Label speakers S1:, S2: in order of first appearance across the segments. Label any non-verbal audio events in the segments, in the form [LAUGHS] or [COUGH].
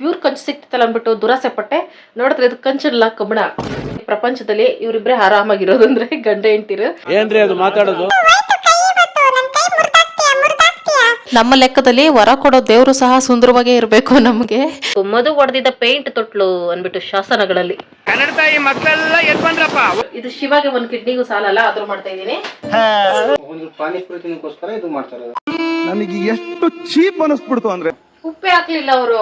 S1: Pure ಕಂಚು ಸಿಕ್ತಲ್ಲ ಅಂದ್ಬಿಟ್ಟು ದುರಾಸೆ ಪಟ್ಟೆ. ನೋಡಿದ್ರೆ ಇದು ಕಂಚಲ್ಲ ಕಬ್ಬಣ ಪ್ರಪಂಚದಲ್ಲಿ ಇವ್ರಿಬ್ರೆ ಆರಾಮಾಗಿರೋದು ಅಂದ್ರೆ ಗಂಡ ಹೆಂಡ್ತಿರು.
S2: ಏನ್ರಿ ಅದು ಮಾತಾಡೋದು?
S1: ನಮ್ಮ ಲೆಕ್ಕದಲ್ಲಿ ವರ ಕೊಡೋ ದೇವರು ಸಹ ಸುಂದರವಾಗೇ ಇರಬೇಕು ನಮಗೆ. ಮದು ಹೊಡೆದಿದ್ದ ಪೇಂಟ್ ತೊಟ್ಲು ಅಂದ್ಬಿಟ್ಟು ಶಾಸನಗಳಲ್ಲಿ.
S2: ಕನ್ನಡ ತಾಯಿ ಮಕ್ಕಳೆಲ್ಲ ಎದ್ ಬಂದ್ರಪ್ಪ.
S1: ಇದು ಶಿವಾಗೆ ಒಂದ್ ಕಿಡ್ನಿಗೂ ಸಾಲಲ್ಲ ಅದ್ರ ಮಾಡ್ತಾ ಇದೀನಿ
S3: ಒಂದು ಪಾನಿಪುರಿ ಇದು ಮಾಡ್ತಾರೆ
S4: ನಮಗೆ ಎಷ್ಟು ಚೀಪ್ ಅನಿಸ್ಬಿಡ್ತು ಅಂದ್ರೆ
S1: ಉಪ್ಪೇ ಹಾಕ್ಲಿಲ್ಲ ಅವರು.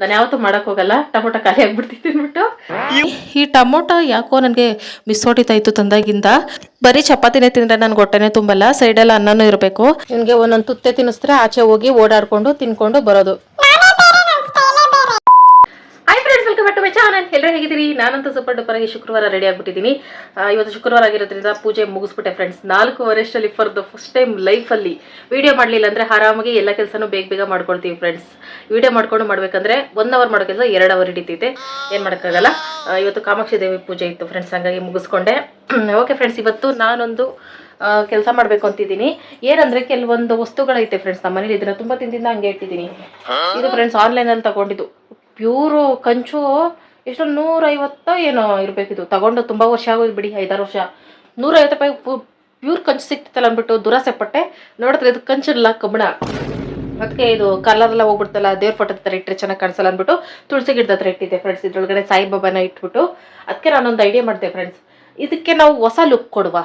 S1: ನಾನು ಯಾವತ್ತೂ ಮಾಡಕ್ ಹೋಗಲ್ಲ, ಟೊಮೊಟೊ ಖಾಲಿ ಆಗ್ಬಿಡ್ತಿತ್ತು ಈ ಟೊಮೊಟೊ ಯಾಕೋ ನನಗೆ ಮಿಸ್ ಹೊಡಿತಾಯಿತ್ತು ತಂದಾಗಿಂದ. ಬರೀ ಚಪಾತಿನೇ ತಿಂದ್ರೆ ನನ್ಗೆ ಹೊಟ್ಟೆನೆ ತುಂಬಲ್ಲ ಸೈಡಲ್ಲಿ ಅನ್ನನೂ ಇರಬೇಕು. ನಿಮಗೆ ಒಂದೊಂದು ತುತ್ತೆ ತಿನ್ನಿಸ್ತಾರೆ ಆಚೆ ಹೋಗಿ ಓಡಾಡ್ಕೊಂಡು, ತಿನ್ಕೊಂಡು ಬರೋದು. Hi friends welcome to my channel ಎಲ್ಲರೂ ಹೇಗಿದ್ದೀರಿ? ನಾನಂತೂ ಸೂಪರ್ ಡೂಪರ್ ಆಗಿ ಶುಕ್ರವಾರ ರೆಡಿ ಆಗಿಬಿಟ್ಟಿದ್ದೀನಿ. ಇವತ್ತು ಶುಕ್ರವಾರ ಆಗಿರೋದ್ರಿಂದ ಪೂಜೆ ಮುಗಿಸ್ಬಿಟ್ಟೆ ಫ್ರೆಂಡ್ಸ್ ನಾಲ್ಕು ವರ್ಷದಲ್ಲಿ ಫಾರ್ ದ ಫಸ್ಟ್ ಟೈಮ್ ಲೈಫಲ್ಲಿ ವಿಡಿಯೋ ಮಾಡಲಿಲ್ಲ ಅಂದರೆ ಆರಾಮಾಗಿ ಎಲ್ಲ ಕೆಲಸನೂ ಬೇಗ ಬೇಗ ಮಾಡ್ಕೊಳ್ತೀವಿ ಫ್ರೆಂಡ್ಸ್ ವಿಡಿಯೋ ಮಾಡ್ಕೊಂಡು ಮಾಡಬೇಕಂದ್ರೆ ಒನ್ ಅವರ್ ಮಾಡೋ ಕೆಲಸ ಎರಡು ಅವರ್ ಹಿಡಿತೈತೆ. ಏನು ಮಾಡೋಕ್ಕಾಗಲ್ಲ? ಇವತ್ತು ಕಾಮಾಕ್ಷಿ ದೇವಿ ಪೂಜೆ ಇತ್ತು ಫ್ರೆಂಡ್ಸ್ ಹಂಗಾಗಿ ಮುಗಿಸ್ಕೊಂಡೆ. [CLEARS THROAT] ಓಕೆ ಫ್ರೆಂಡ್ಸ್ ಇವತ್ತು ನಾನೊಂದು ಕೆಲಸ ಮಾಡಬೇಕು ಅಂತಿದ್ದೀನಿ. ಏನಂದ್ರೆ ಕೆಲವೊಂದು ವಸ್ತುಗಳೈತೆ ಫ್ರೆಂಡ್ಸ್ ನಮ್ಮ ಮನೇಲಿ ಇದನ್ನ ತುಂಬಾ ತಿಂದಿಂದ ಹಂಗೆ ಇಟ್ಟಿದ್ದೀನಿ. ಇದು ಫ್ರೆಂಡ್ಸ್ ಆನ್ಲೈನಲ್ಲಿ ತಗೊಂಡಿದ್ದು. ಪ್ಯೂರು ಕಂಚು, ಎಷ್ಟೊಂದು ನೂರೈವತ್ತೋ ಏನೋ ಇರಬೇಕಿದು. ತಗೊಂಡು ತುಂಬ ವರ್ಷ ಆಗೋದು ಬಿಡಿ, ಐದಾರು ವರ್ಷ. ನೂರೈವತ್ತು ರೂಪಾಯಿ ಪ್ಯೂರ್ ಕಂಚು ಸಿಕ್ತಿತ್ತಲ್ಲ ಅಂದ್ಬಿಟ್ಟು ದುರಾಸೆ ಪಟ್ಟೆ. ನೋಡಿದ್ರೆ ಇದು ಕಂಚಲ್ಲ ಕಬ್ಬಣ. ಅದಕ್ಕೆ ಇದು ಕಲರ್ ಎಲ್ಲ ಹೋಗ್ಬಿಡ್ತಲ್ಲ, ದೇವ್ರ ಫೋಟೋ ಹತ್ರ ಇಟ್ಟರೆ ಚೆನ್ನಾಗಿ ಕಾಣಿಸಲ್ಲ ಅಂದ್ಬಿಟ್ಟು ತುಳಸಿ ಗಿಡದ ಹತ್ರ ಇಟ್ಟಿದ್ದೆ ಫ್ರೆಂಡ್ಸ್ ಇದ್ರೊಳಗಡೆ ಸಾಯಿಬಾಬಾನ ಇಟ್ಬಿಟ್ಟು. ಅದಕ್ಕೆ ನಾನೊಂದು ಐಡಿಯಾ ಮಾಡಿದೆ ಫ್ರೆಂಡ್ಸ್ ಇದಕ್ಕೆ ನಾವು ಹೊಸ ಲುಕ್ ಕೊಡುವ.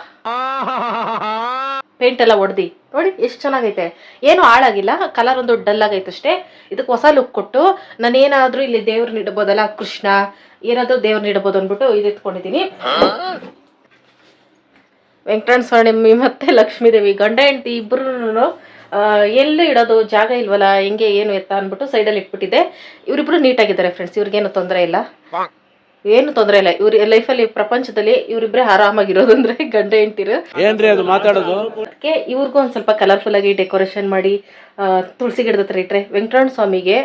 S1: ಪೇಂಟ್ ಎಲ್ಲ ಹೊಡೆದಿ ನೋಡಿ, ಎಷ್ಟು ಚೆನ್ನಾಗೈತೆ. ಏನು ಹಾಳಾಗಿಲ್ಲ ಕಲರ್ ಒಂದು ಡಲ್ ಆಗೈತೆ ಅಷ್ಟೇ. ಇದಕ್ಕೆ ಹೊಸ ಲುಕ್ ಕೊಟ್ಟು ನಾನು ಏನಾದರೂ ಇಲ್ಲಿ ದೇವ್ರನ್ನ ಇಡ್ಬೋದಲ್ಲ, ಕೃಷ್ಣ, ಏನಾದರೂ ದೇವ್ರನ್ನ ಇಡ್ಬೋದು ಅಂದ್ಬಿಟ್ಟು ಇದು ಇಟ್ಕೊಂಡಿದ್ದೀನಿ. ವೆಂಕಟರಣ ಸ್ವಾಮಿ ಮತ್ತೆ ಲಕ್ಷ್ಮೀದೇವಿ ಗಂಡ, ಹೆಂಡತಿ ಇಬ್ಬರು ಎಲ್ಲೂ ಇಡೋದು ಜಾಗ ಇಲ್ವಲ್ಲ, ಹೆಂಗೆ, ಏನು ಎತ್ತ ಅಂದ್ಬಿಟ್ಟು ಸೈಡಲ್ಲಿ ಇಟ್ಬಿಟ್ಟಿದ್ದೆ. ಇವರಿಬ್ರು ನೀಟಾಗಿದ್ದಾರೆ ಫ್ರೆಂಡ್ಸ್ ಇವ್ರಿಗೇನು ತೊಂದರೆ ಇಲ್ಲ. ಏನು ತೊಂದರೆ ಇಲ್ಲ. ಇವ್ರ ಲೈಫಲ್ಲಿ ಪ್ರಪಂಚದಲ್ಲಿ ಇವರಿಬ್ಬರೇ ಆರಾಮಾಗಿರೋದಂದ್ರೆ ಗಂಡ ಹೆಂಡ್ತಿರು.
S2: ಏನ್ರಿ ಅದು ಮಾತಾಡೋದು?
S1: ಅದಕ್ಕೆ ಇವ್ರಿಗೂ ಒಂದ್ ಸ್ವಲ್ಪ ಕಲರ್ಫುಲ್ ಆಗಿ ಡೆಕೋರೇಷನ್ ಮಾಡಿ ತುಳಸಿ ಗಿಡದ ಹತ್ರ ಇಟ್ರೆ. ವೆಂಕಟರಮಣ ಸ್ವಾಮಿಗೆ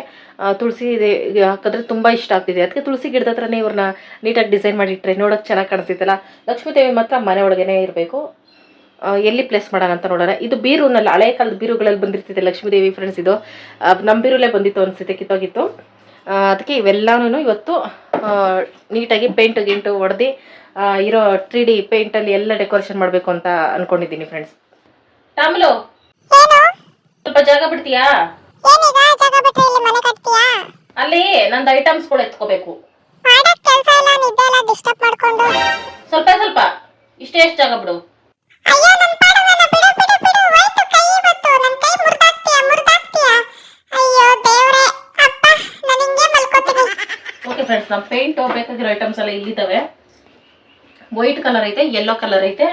S1: ತುಳಸಿ ಹಾಕಿದ್ರೆ ತುಂಬ ಇಷ್ಟ ಆಗ್ತಿದೆ. ಅದಕ್ಕೆ ತುಳಸಿ ಗಿಡದ ಹತ್ರನೇ ಇವ್ರನ್ನ ನೀಟಾಗಿ ಡಿಸೈನ್ ಮಾಡಿ ಇಟ್ರೆ ನೋಡೋಕೆ ಚೆನ್ನಾಗಿ ಕಾಣಿಸ್ತಿತ್ತಲ್ಲ. ಲಕ್ಷ್ಮೀ ದೇವಿ ಮಾತ್ರ ಮನೆ ಒಳಗೇನೆ ಇರಬೇಕು. ಎಲ್ಲಿ ಪ್ಲೇಸ್ ಮಾಡೋಣ ಅಂತ ನೋಡೋಣ. ಇದು ಬೀರುನಲ್ಲ ಹಳೆ ಕಾಲದ ಬೀರುಗಳಲ್ಲಿ ಬಂದಿರ್ತಿದೆ ಲಕ್ಷ್ಮೀ ದೇವಿ ಫ್ರೆಂಡ್ಸ್ ಇದು. ನಮ್ಮ ಬೀರುಲೇ ಬಂದಿತ್ತು ಅನ್ಸುತ್ತೆ ಕಿತ್ತೋಗಿತ್ತು. ಅದಕ್ಕೆ ಇವೆಲ್ಲನೂ ಇವತ್ತು ನೀಟಾಗಿ ಪೇಂಟ್ ಗಿಂಟು ಹೊಡೆದು ಇರೋ ತ್ರೀ ಡಿ ಪೇಂಟಲ್ಲಿ ಎಲ್ಲ ಡೆಕೋರೇಷನ್ ಮಾಡಬೇಕು ಅಂತ ಅನ್ಕೊಂಡಿದ್ದೀನಿ ಫ್ರೆಂಡ್ಸ್ ಟಾಮ್ಲು ಸ್ವಲ್ಪ ಜಾಗ ಬಿಡ್ತೀಯಾ?
S5: ಏನೀಗ ಜಾಗ ಬಿಟ್ರೆ ಇಲ್ಲಿ ಮನೆ ಕಟ್ತೀಯಾ?
S1: ಅಲ್ಲಿ ನಂದು ಐಟಮ್ಸ್ಗಳು ಎತ್ಕೋಬೇಕು.
S5: ಮಾಡಕ್ ಕೆಲ್ಸ ಇಲ್ಲ ನಿದ್ದೆ ಎಲ್ಲ ಡಿಸ್ಟರ್ಬ್ ಮಾಡ್ಕೊಂಡು.
S1: ಸ್ವಲ್ಪ ಸ್ವಲ್ಪ ಇಷ್ಟೇ ಎಷ್ಟು ಜಾಗ ಬಿಡು
S5: ಅಯ್ಯೋ ನನ್ ಪಾಡವನ್ನ ಬಿಡು ಬಿಡು ಬಿಡು ಹೋಯ್ತು ಕೈ ಇವತ್ತು ನನ್ ಕೈ ಮುರ್ದಾಕ್ತೀಯ ಮುರ್ದಾಕ್ತೀಯ ಅಯ್ಯೋ ದೇವ್ರೆ ಅಪ್ಪ ನಾನು ಹಿಂಗೆ ಮಲ್ಕೋತೀನಿ
S1: ಓಕೆ ಫ್ರೆಂಡ್ಸ್ ನಮ್ಮ ಪೇಂಟ್ ಬೇಕಾಗಿರೋ ಐಟಮ್ಸ್ ಎಲ್ಲ ಇಲ್ಲಿದ್ದಾವೆ. ವೈಟ್ ಕಲರ್ ಐತೆ ಯೆಲ್ಲೋ ಕಲರ್ ಐತೆ.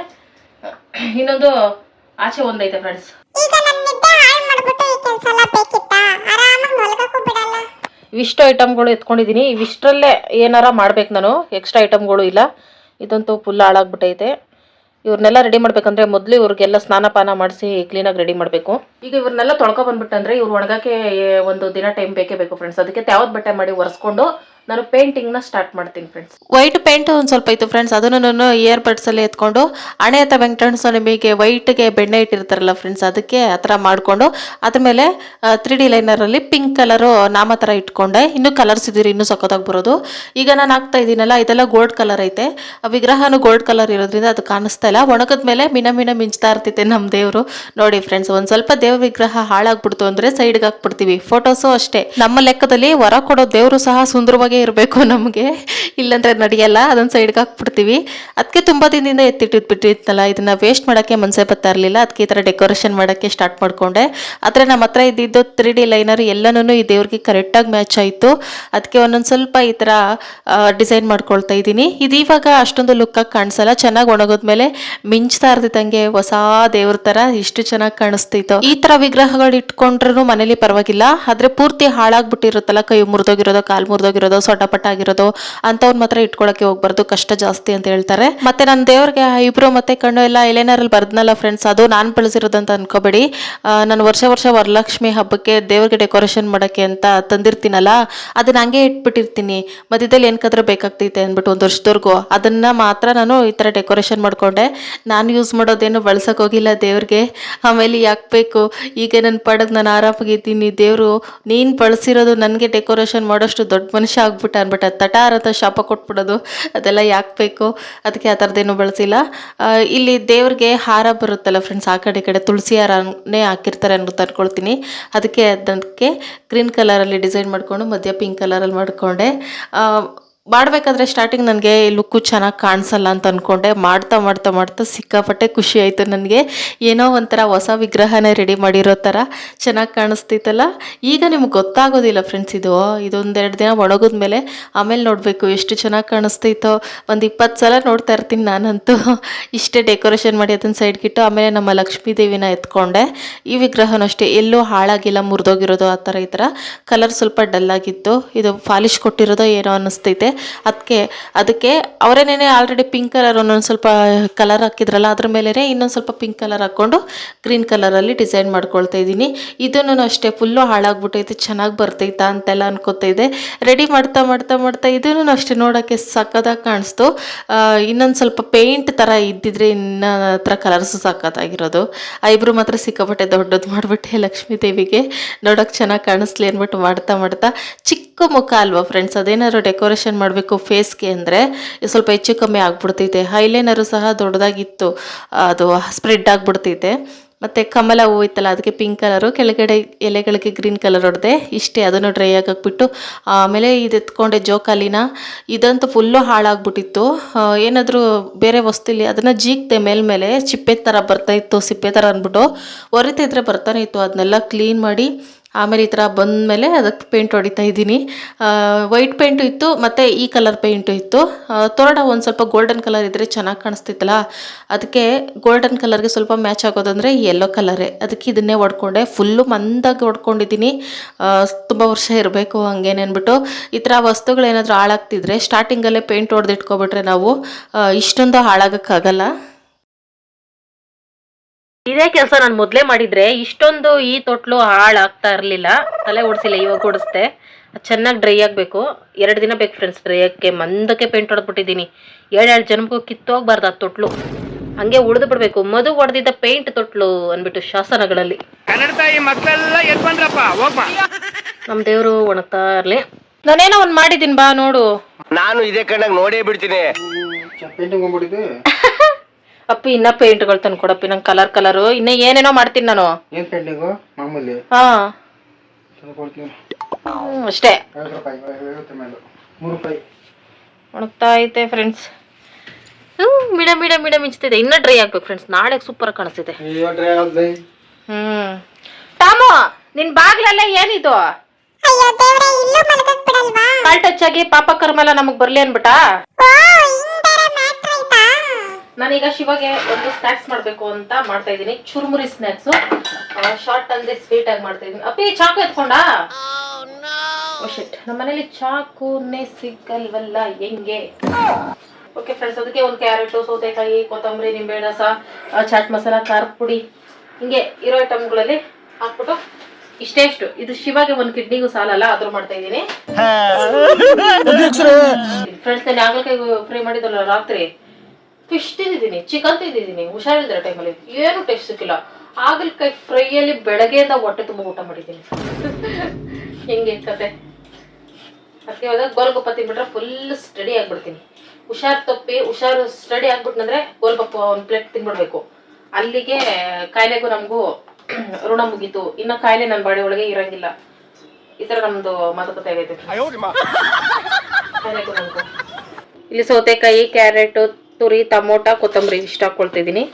S1: ಇನ್ನೊಂದು ಆಚೆ ಒಂದೈತೆ ಫ್ರೆಂಡ್ಸ್ ಇವಿಷ್ಟು ಐಟಮ್ಗಳು ಎತ್ಕೊಂಡಿದ್ದೀನಿ. ಇವಿಷ್ಟರಲ್ಲೇ ಏನಾರ ಮಾಡ್ಬೇಕು ನಾನು. ಎಕ್ಸ್ಟ್ರಾ ಐಟಮ್ಗಳು ಇಲ್ಲ. ಇದಂತೂ ಫುಲ್ ಹಾಳಾಗ್ಬಿಟ್ಟೈತೆ. ಇವ್ರನ್ನೆಲ್ಲ ರೆಡಿ ಮಾಡ್ಬೇಕಂದ್ರೆ ಮೊದಲು ಇವ್ರಿಗೆಲ್ಲ ಸ್ನಾನ ಪಾನ ಮಾಡಿಸಿ ಕ್ಲೀನಾಗಿ ರೆಡಿ ಮಾಡಬೇಕು. ಈಗ ಇವ್ರನ್ನೆಲ್ಲ ತೊಳ್ಕೊ ಬಂದ್ಬಿಟ್ಟಂದ್ರೆ ಇವ್ರು ಒಣಗಕ್ಕೆ ಒಂದು ದಿನ ಟೈಮ್ ಬೇಕೇ ಬೇಕು ಫ್ರೆಂಡ್ಸ್ ಅದಕ್ಕೆ ಯಾವ್ದು ಬಟ್ಟೆ ಮಾಡಿ ಒರೆಸ್ಕೊಂಡು ನಾನು ಪೇಂಟಿಂಗ್ನ ಸ್ಟಾರ್ಟ್ ಮಾಡ್ತೀನಿ ಫ್ರೆಂಡ್ಸ್ ವೈಟ್ ಪೇಂಟ್ ಒಂದು ಸ್ವಲ್ಪ ಇತ್ತು ಫ್ರೆಂಡ್ಸ್ ಅದನ್ನು ನಾನು ಇಯರ್ ಬಡ್ಸಲ್ಲಿ ಎತ್ಕೊಂಡು, ಹಣೆ ಅಥವಾ ವೆಂಕಟರಮಣ ಸ್ವಾಮಿಗೆ ವೈಟ್ಗೆ ಬೆಣ್ಣೆ ಇಟ್ಟಿರ್ತಾರಲ್ಲ ಫ್ರೆಂಡ್ಸ್ ಅದಕ್ಕೆ ಆ ಥರ ಮಾಡಿಕೊಂಡು ಅದ್ರ ಮೇಲೆ ತ್ರೀ ಡಿ ಲೈನರಲ್ಲಿ ಪಿಂಕ್ ಕಲರು ನಾಮ ಥರ ಇಟ್ಕೊಂಡೆ. ಇನ್ನೂ ಕಲರ್ಸ್ ಇದ್ದೀರಿ, ಇನ್ನೂ ಸಖತ್ತಾಗಿ ಬರೋದು. ಈಗ ನಾನು ಹಾಕ್ತಾ ಇದ್ದೀನಲ್ಲ, ಇದೆಲ್ಲ ಗೋಲ್ಡ್ ಕಲರ್ ಐತೆ. ವಿಗ್ರಹನೂ ಗೋಲ್ಡ್ ಕಲರ್ ಇರೋದ್ರಿಂದ ಅದು ಕಾಣಿಸ್ತಾ ಇಲ್ಲ. ಒಣಗದ ಮೇಲೆ ಮಿನ ಮಿನ ಮಿಂಚ್ತಾ ಇರ್ತೈತೆ ನಮ್ಮ ದೇವರು. ನೋಡಿ ಫ್ರೆಂಡ್ಸ್ ಒಂದು ಸ್ವಲ್ಪ ದೇವ ವಿಗ್ರಹ ಹಾಳಾಗ್ಬಿಡ್ತು ಅಂದರೆ ಸೈಡ್ಗೆ ಹಾಕ್ಬಿಡ್ತೀವಿ. ಫೋಟೋಸು ಅಷ್ಟೇ. ನಮ್ಮ ಲೆಕ್ಕದಲ್ಲಿ ಹೊರ ಕೊಡೋ ದೇವರು ಸಹ ಸುಂದರವಾಗೇ ಇರಬೇಕು [LAUGHS] ನಮಗೆ. ಇಲ್ಲಾಂದರೆ ನಡೆಯಲ್ಲ ಅದೊಂದು ಸೈಡ್ಗೆ ಹಾಕ್ಬಿಡ್ತೀವಿ. ಅದಕ್ಕೆ ತುಂಬ ದಿನದಿಂದ ಎತ್ತಿಟ್ಟಿದ್ಬಿಟ್ಟಿತ್ತಲ್ಲ ಇದನ್ನ ವೇಸ್ಟ್ ಮಾಡೋಕ್ಕೆ ಮನಸ್ಸೇ ಬರ್ತಾ ಇರಲಿಲ್ಲ. ಅದಕ್ಕೆ ಈ ಥರ ಡೆಕೋರೇಷನ್ ಮಾಡೋಕ್ಕೆ ಸ್ಟಾರ್ಟ್ ಮಾಡಿಕೊಂಡೆ. ಆದರೆ ನಮ್ಮ ಹತ್ರ ಇದ್ದಿದ್ದು ತ್ರೀ ಡಿ ಲೈನರ್ ಎಲ್ಲನೂ ಈ ದೇವ್ರಿಗೆ ಕರೆಕ್ಟಾಗಿ ಮ್ಯಾಚ್ ಆಯಿತು. ಅದಕ್ಕೆ ಒಂದೊಂದು ಸ್ವಲ್ಪ ಈ ಥರ ಡಿಸೈನ್ ಮಾಡ್ಕೊಳ್ತಾ ಇದ್ದೀನಿ. ಇದು ಇವಾಗ ಅಷ್ಟೊಂದು ಲುಕ್ಕಾಗಿ ಕಾಣಿಸಲ್ಲ. ಚೆನ್ನಾಗಿ ಒಣಗೋದ್ಮೇಲೆ ಮಿಂಚ್ತಾ ಇರ್ತಿದ್ದಂಗೆ ಹೊಸ ದೇವ್ರ ಥರ ಇಷ್ಟು ಚೆನ್ನಾಗಿ ಕಾಣಿಸ್ತಿತ್ತು. ಈ ಥರ ವಿಗ್ರಹಗಳು ಇಟ್ಕೊಂಡ್ರೂ ಮನೇಲಿ ಪರವಾಗಿಲ್ಲ. ಆದರೆ ಪೂರ್ತಿ ಹಾಳಾಗ್ಬಿಟ್ಟಿರುತ್ತಲ್ಲ, ಕೈ ಮುರಿದೋಗಿರೋದು, ಕಾಲು ಮುರಿದೋಗಿರೋದು ಸೊಟಪಟ ಆಗಿರೋದು ಅಂಥವ್ನ ಮಾತ್ರ ಇಟ್ಕೊಳಕ್ಕೆ ಹೋಗ್ಬಾರ್ದು, ಕಷ್ಟ ಜಾಸ್ತಿ ಅಂತ ಹೇಳ್ತಾರೆ. ಮತ್ತೆ ನನ್ನ ದೇವ್ರಿಗೆ ಇಬ್ರು ಮತ್ತೆ ಕಣ್ಣು ಎಲ್ಲ ಎಲೆನರಲ್ಲಿ ಬರ್ದ್ನಲ್ಲ ಫ್ರೆಂಡ್ಸ್ ಅದು ನಾನು ಬಳಸಿರೋದಂತ ಅನ್ಕೋಬೇಡಿ. ನಾನು ವರ್ಷ ವರ್ಷ ವರಲಕ್ಷ್ಮಿ ಹಬ್ಬಕ್ಕೆ ದೇವ್ರಿಗೆ ಡೆಕೋರೇಷನ್ ಮಾಡೋಕ್ಕೆ ಅಂತ ತಂದಿರ್ತೀನಲ್ಲ, ಅದನ್ನ ಹಂಗೆ ಇಟ್ಬಿಟ್ಟಿರ್ತೀನಿ. ಮಧ್ಯದಲ್ಲಿ ಏನಕ್ಕಾದ್ರೂ ಬೇಕಾಗ್ತೈತೆ ಅಂದ್ಬಿಟ್ಟು ಒಂದು ವರ್ಷದವರೆಗೂ, ಅದನ್ನ ಮಾತ್ರ ನಾನು ಈ ಥರ ಡೆಕೋರೇಷನ್ ಮಾಡ್ಕೊಂಡೆ. ನಾನು ಯೂಸ್ ಮಾಡೋದೇನು ಬಳಸಕ್ಕೆ ಹೋಗಿಲ್ಲ ದೇವ್ರಿಗೆ. ಆಮೇಲೆ ಯಾಕೆ ಬೇಕು? ಈಗ ನನ್ನ ಪಡಗ್ ನಾನು ಆರಾಮಾಗಿದ್ದೀನಿ. ದೇವರು, ನೀನು ಬಳಸಿರೋದು ನನಗೆ ಡೆಕೋರೇಷನ್ ಮಾಡೋಷ್ಟು ದೊಡ್ಡ ಮನುಷ್ಯ ಆಗ್ಬಿಟ್ಟ ಅಂದ್ಬಿಟ್ಟು ತಟಾರ ಅಂತ ಶಾಪ ಕೊಟ್ಬಿಡೋದು, ಅದೆಲ್ಲ ಯಾಕೆ ಬೇಕು? ಅದಕ್ಕೆ ಆ ಥರದ್ದೇನು ಬಳಸಿಲ್ಲ. ಇಲ್ಲಿ ದೇವ್ರಿಗೆ ಹಾರ ಬರುತ್ತಲ್ಲ ಫ್ರೆಂಡ್ಸ್ ಆ ಕಡೆ ಕಡೆ ತುಳಸಿ ಹಾರನೇ ಹಾಕಿರ್ತಾರೆ ಅನ್ನೋದು ಅನ್ಕೊಳ್ತೀನಿ ಅದಕ್ಕೆ ಅದಕ್ಕೆ ಗ್ರೀನ್ ಕಲರಲ್ಲಿ ಡಿಸೈನ್ ಮಾಡಿಕೊಂಡು, ಮಧ್ಯ ಪಿಂಕ್ ಕಲರಲ್ಲಿ ಮಾಡಿಕೊಂಡೆ. ಮಾಡಬೇಕಾದ್ರೆ ಸ್ಟಾರ್ಟಿಂಗ್ ನನಗೆ ಲುಕ್ಕು ಚೆನ್ನಾಗಿ ಕಾಣಿಸಲ್ಲ ಅಂತ ಅಂದ್ಕೊಂಡೆ ಮಾಡ್ತಾ ಮಾಡ್ತಾ ಮಾಡ್ತಾ ಸಿಕ್ಕಾಪಟ್ಟೆ ಖುಷಿ ಆಯಿತು ನನಗೆ. ಏನೋ ಒಂಥರ ಹೊಸ ವಿಗ್ರಹನೇ ರೆಡಿ ಮಾಡಿರೋ ಥರ ಚೆನ್ನಾಗಿ ಕಾಣಿಸ್ತಿತ್ತಲ್ಲ. ಈಗ ನಿಮ್ಗೆ ಗೊತ್ತಾಗೋದಿಲ್ಲ ಫ್ರೆಂಡ್ಸ್ ಇದು. ಇದೊಂದೆರಡು ದಿನ ಒಣಗಿದ ಮೇಲೆ ಆಮೇಲೆ ನೋಡಬೇಕು ಎಷ್ಟು ಚೆನ್ನಾಗಿ ಕಾಣಿಸ್ತೈತೋ ಒಂದು ಇಪ್ಪತ್ತು ಸಲ ನೋಡ್ತಾ ಇರ್ತೀನಿ ನಾನಂತೂ. [LAUGHS] ಇಷ್ಟೇ ಡೆಕೋರೇಷನ್ ಮಾಡಿ ಅದನ್ನು ಸೈಡ್ಗಿಟ್ಟು ಆಮೇಲೆ ನಮ್ಮ ಲಕ್ಷ್ಮೀ ದೇವಿನ ಎತ್ಕೊಂಡೆ. ಈ ವಿಗ್ರಹನೂ ಅಷ್ಟೇ. ಎಲ್ಲೂ ಹಾಳಾಗಿಲ್ಲ, ಮುರಿದೋಗಿರೋದು ಆ ಥರ ಈ ಥರ ಕಲರ್ ಸ್ವಲ್ಪ ಡಲ್ ಆಗಿತ್ತು. ಇದು ಪಾಲಿಶ್ ಕೊಟ್ಟಿರೋದೋ ಏನೋ ಅನ್ನಿಸ್ತೈತೆ ಅದಕ್ಕೆ ಅದಕ್ಕೆ ಅವರೇನೇ ಆಲ್ರೆಡಿ ಪಿಂಕ್ ಕಲರ್ ಒಂದೊಂದು ಸ್ವಲ್ಪ ಕಲರ್ ಹಾಕಿದ್ರಲ್ಲ, ಅದ್ರ ಮೇಲೇ ಇನ್ನೊಂದು ಸ್ವಲ್ಪ ಪಿಂಕ್ ಕಲರ್ ಹಾಕ್ಕೊಂಡು ಗ್ರೀನ್ ಕಲರಲ್ಲಿ ಡಿಸೈನ್ ಮಾಡ್ಕೊಳ್ತಾ ಇದ್ದೀನಿ. ಇದನ್ನು ಅಷ್ಟೇ ಫುಲ್ಲು ಹಾಳಾಗ್ಬಿಟ್ಟೈತೆ ಚೆನ್ನಾಗಿ ಬರ್ತೈತಾ ಅಂತೆಲ್ಲ ಅನ್ಕೋತಾ ಇದೆ. ರೆಡಿ ಮಾಡ್ತಾ ಮಾಡ್ತಾ ಮಾಡ್ತಾ ಇದನ್ನು ಅಷ್ಟೇ ನೋಡೋಕ್ಕೆ ಸಕ್ಕದಾಗಿ ಕಾಣಿಸ್ತು. ಇನ್ನೊಂದು ಸ್ವಲ್ಪ ಪೇಂಟ್ ಥರ ಇದ್ದಿದ್ರೆ ಇನ್ನು ಹತ್ರ ಕಲರ್ಸು ಸಕ್ಕತ್ತಾಗಿರೋದು ಐಬ್ರು ಮಾತ್ರ ಸಿಕ್ಕಾಪಟ್ಟೆ ದೊಡ್ಡದು ಮಾಡಿಬಿಟ್ಟೆ ಲಕ್ಷ್ಮೀ ದೇವಿಗೆ. ನೋಡೋಕೆ ಚೆನ್ನಾಗಿ ಕಾಣಿಸ್ಲಿ ಅಂದ್ಬಿಟ್ಟು ಮಾಡ್ತಾ ಮಾಡ್ತಾ ಚಿಕ್ಕ ಮುಖ ಅಲ್ವಾ ಫ್ರೆಂಡ್ಸ್ ಅದೇನಾದ್ರು ಡೆಕೋರೇಷನ್ ಮಾಡಬೇಕು. ಫೇಸ್ಗೆ ಅಂದರೆ ಸ್ವಲ್ಪ ಹೆಚ್ಚು ಕಮ್ಮಿ ಆಗ್ಬಿಡ್ತೈತೆ. ಹೈಲೈನರು ಸಹ ದೊಡ್ಡದಾಗಿತ್ತು. ಅದು ಸ್ಪ್ರೆಡ್ ಆಗಿಬಿಡ್ತೈತೆ. ಮತ್ತು ಕಮಲ ಹೂವು ಇತ್ತಲ್ಲ, ಅದಕ್ಕೆ ಪಿಂಕ್ ಕಲರು, ಕೆಳಗಡೆ ಎಲೆಗಳಿಗೆ ಗ್ರೀನ್ ಕಲರ್ ಹೊಡೆದೆ ಇಷ್ಟೇ ಅದನ್ನು ಡ್ರೈ ಹಾಕಿಬಿಟ್ಟು ಆಮೇಲೆ ಇದು ಎತ್ಕೊಂಡೆ ಜೋಕಾಲಿನ. ಇದಂತೂ ಫುಲ್ಲು ಹಾಳಾಗ್ಬಿಟ್ಟಿತ್ತು. ಏನಾದರೂ ಬೇರೆ ವಸ್ತುಲಿ, ಅದನ್ನು ಜೀಕ್ತೆ ಮೇಲ್ಮೇಲೆ ಚಿಪ್ಪೆ ಥರ ಬರ್ತಾಯಿತ್ತು ಸಿಪ್ಪೆ ಥರ ಅಂದ್ಬಿಟ್ಟು ಹೊರಿತಾ ಇದ್ರೆ ಬರ್ತಾನೆ ಇತ್ತು, ಅದನ್ನೆಲ್ಲ ಕ್ಲೀನ್ ಮಾಡಿ ಆಮೇಲೆ ಈ ಥರ ಬಂದಮೇಲೆ ಅದಕ್ಕೆ ಪೇಂಟ್ ಹೊಡಿತಾ ಇದ್ದೀನಿ. ವೈಟ್ ಪೇಂಟು ಇತ್ತು, ಮತ್ತು ಈ ಕಲರ್ ಪೇಂಟು ಇತ್ತು. ತೋರಣ ಒಂದು ಸ್ವಲ್ಪ ಗೋಲ್ಡನ್ ಕಲರ್ ಇದ್ದರೆ ಚೆನ್ನಾಗಿ ಕಾಣಿಸ್ತಿತ್ತಲ್ಲ? ಅದಕ್ಕೆ ಗೋಲ್ಡನ್ ಕಲರ್ಗೆ ಸ್ವಲ್ಪ ಮ್ಯಾಚ್ ಆಗೋದಂದರೆ ಯೆಲ್ಲೋ ಕಲರೇ ಅದಕ್ಕೆ ಇದನ್ನೇ ಹೊಡ್ಕೊಂಡೆ ಫುಲ್ಲು ಮಂದಾಗಿ ಹೊಡ್ಕೊಂಡಿದ್ದೀನಿ ತುಂಬ ವರ್ಷ ಇರಬೇಕು ಹಂಗೇನೆ ಅಂದ್ಬಿಟ್ಟು ಈ ಥರ ವಸ್ತುಗಳೇನಾದರೂ ಹಾಳಾಗ್ತಿದ್ರೆ ಸ್ಟಾರ್ಟಿಂಗಲ್ಲೇ ಪೇಂಟ್ ಹೊಡೆದಿಟ್ಕೊಬಿಟ್ರೆ ನಾವು ಇಷ್ಟೊಂದು ಹಾಳಾಗೋಕ್ಕಾಗಲ್ಲ. ಇದೇ ಕೆಲಸ ನಾನು ಮೊದಲೇ ಮಾಡಿದ್ರೆ ಇಷ್ಟೊಂದು ಈ ತೊಟ್ಲು ಹಾಳಾಗ್ತಾ ಇರಲಿಲ್ಲ. ತಲೆ ಓಡಿಸಿಲ್ಲ ಇವಾಗ ಓಡಿಸ್ದೆ. ಚೆನ್ನಾಗಿ ಡ್ರೈ ಆಗಬೇಕು. ಎರಡು ದಿನ ಬೇಕು ಫ್ರೆಂಡ್ಸ್ ಡ್ರೈ ಆಗಕ್ಕೆ. ಮಂದಕ್ಕೆ ಪೇಂಟ್ ಹೊಡೆದ್ಬಿಟ್ಟಿದ್ದೀನಿ. ಏಳೇಳು ಜನಕ್ಕೂ ಕಿತ್ತೋಗ್ಬಾರ್ದು ಆ ತೊಟ್ಲು. ಹಂಗೆ ಉಳಿದು ಬಿಡಬೇಕು. ಮದು ಹೊಡೆದಿದ್ದ ಪೇಂಟ್ ತೊಟ್ಲು ಅಂದ್ಬಿಟ್ಟು ಶಾಸನಗಳಲ್ಲಿ. ನಮ್ಮ ದೇವರು ಒಣಗ್ತಾ ಇರಲಿ. ನಾನೇನೋ ಒಂದು ಮಾಡಿದ್ದೀನಿ ಬಾ ನೋಡು.
S6: ನಾನು ಇದೇ ಕಣ್ಣಾಗ ನೋಡೇ ಬಿಡ್ತೀನಿ. [LAUGHS]
S1: ಅಪ್ಪಿ ಇನ್ನ ಪೇಂಟ್ಗಳು ತಂದು ಕೊಡಪ್ಪಿ ನಂಗೆ ಕಲರ್ ಕಲರು ಇನ್ನ ಏನೇನೋ ಮಾಡ್ತೀನಿ ನಾನು.
S3: ಏನ್ ಪೇಂಟಿಂಗು ಮಾಮೂಲಿ?
S1: ಹಾಂ.
S3: ಕೊಡ್ತೀನಿ
S1: ಅಷ್ಟೇ.
S3: ಐವತ್ತು ರೂಪಾಯಿ ಐವತ್ತು ಮೇಲೆ ಮೂರು ರೂಪಾಯಿ.
S1: ಒಣಗ್ತಾ ಐತೆ ಫ್ರೆಂಡ್ಸ್ ಹ್ಞೂ ಮಿಡ ಮಿಡ ಮಿಡ ಮಿಂಚ್ತಿದೆ ಇನ್ನೂ ಡ್ರೈ ಆಗ್ಬೇಕು ಫ್ರೆಂಡ್ಸ್ ನಾಳೆ ಸೂಪರ್ ಕಾಣಿಸ್ತಿದೆ.
S3: ಅಯ್ಯೋ ಡ್ರೈ ಆಗುತ್ತೆ
S1: ಹ್ಮ್. ಟಾಮು ನಿನ್ ಬಾಗ್ಲೆಲ್ಲ ಏನಿದು?
S5: ಅಯ್ಯೋ ದೇವ್ರೆ ಇಲ್ಲೂ ಮಲಗಕ್ ಬಿಡಲ್ವಾ?
S1: ಕಾಲ್ ಟಚ್ ಆಗಿ ಪಾಪ ಕರ್ಮಲ್ಲ ನಮಗ್ ಬರ್ಲಿ ಅನ್ಬಿಟ್ಟಾ ನಾನೀಗ ಶಿವಗೆ ಒಂದು ಸ್ನಾಕ್ಸ್ ಮಾಡ್ಬೇಕು ಅಂತ ಮಾಡ್ತಾ ಇದ್ದೀನಿ. ಚುರುಮುರಿ ಸ್ನಾಕ್ಸ್ ಶಾರ್ಟ್ ಅಲ್ಲದೆ ಸ್ವೀಟ್ ಆಗಿ ಮಾಡ್ತಾ ಇದೀನಿ ಅಪ್ಪಿ ಚಾಕು ಎತ್ಕೊಂಡಾ? ಶಿಟ್ ನಮ್ಮ ಮನೇಲಿ ಚಾಕುನೇ ಸಿಗಲ್ವಲ್ಲ ಹೆಂಗೆ? ಓಕೆ ಫ್ರೆಂಡ್ಸ್ ಅದಕ್ಕೆ ಒಂದು ಕ್ಯಾರೆಟ್ ಸೌತೆಕಾಯಿ ಕೊತ್ತಂಬರಿ ನಿಂಬೆ ರಸ ಚಾಟ್ ಮಸಾಲ ಖಾರದ ಪುಡಿ ಹಿಂಗೆ ಇರೋ ಐಟಮ್ಗಳಲ್ಲಿ ಹಾಕ್ಬಿಟ್ಟು ಇಷ್ಟೇ ಇಷ್ಟು ಇದು ಶಿವಾಗೆ ಒಂದು ಕಿಡ್ನಿಗೂ ಸಾಲಲ್ಲ ಅದ್ರ ಮಾಡ್ತಾ ಇದ್ದೀನಿ. ಫ್ರೆಂಡ್ಸ್ ನಾನು ಆಗ್ಲಕಾಯಿ ಫ್ರೈ ಮಾಡಿದಲ್ಲ ರಾತ್ರಿ. ಫಿಶ್ ತಿಂದಿದ್ದೀನಿ ಚಿಕನ್ ತಿಂದಿದ್ದೀನಿ ಹುಷಾರಿಲ್ದಿರೋ ಟೈಮಲ್ಲಿ ಏನು ಟೇಸ್ಟ್ ಸಿಕ್ಕಿಲ್ಲ. ಹಾಗಲಕಾಯಿ ಫ್ರೈಯಲ್ಲಿ ಬೆಳಗ್ಗೆಯಿಂದ ಹೊಟ್ಟೆ ತುಂಬ ಊಟ ಮಾಡಿದ್ದೀನಿ. ಹೆಂಗೆ ಕತೆ. ಅದಕ್ಕೆ ಹೋದಾಗ ಗೋಲ್ಗಪ್ಪ ತಿನ್ಬಿಟ್ರೆ ಫುಲ್ ಸ್ಟಡಿ ಆಗ್ಬಿಡ್ತೀನಿ. ಹುಷಾರು ತಪ್ಪಿ ಹುಷಾರು ಸ್ಟಡಿ ಆಗ್ಬಿಟ್ನಂದ್ರೆ ಗೋಲ್ಗಪ್ಪ ಒಂದು ಪ್ಲೇಟ್ ತಿನ್ಬಿಡ್ಬೇಕು. ಅಲ್ಲಿಗೆ ಕಾಯಿಲೆಗೂ ನಮಗೂ [CLEARS THROAT] ಋಣ ಮುಗೀತು. ಇನ್ನು ಕಾಯಿಲೆ ನನ್ನ ಬಾಡಿ ಒಳಗೆ ಇರಂಗಿಲ್ಲ. ಈ ಥರ ನಮ್ಮದು ಮಾತುಕತೆ ಆಗೈತೆ. ಕಾಯಿಲೆಗೂ ನಮಗೂ. ಇಲ್ಲಿ ಸೌತೆಕಾಯಿ ಕ್ಯಾರೆಟು ತುರಿ, ಟಮೋಟ, ಕೊತ್ತಂಬರಿ ಇಷ್ಟು ಹಾಕ್ಕೊಳ್ತಿದ್ದೀನಿ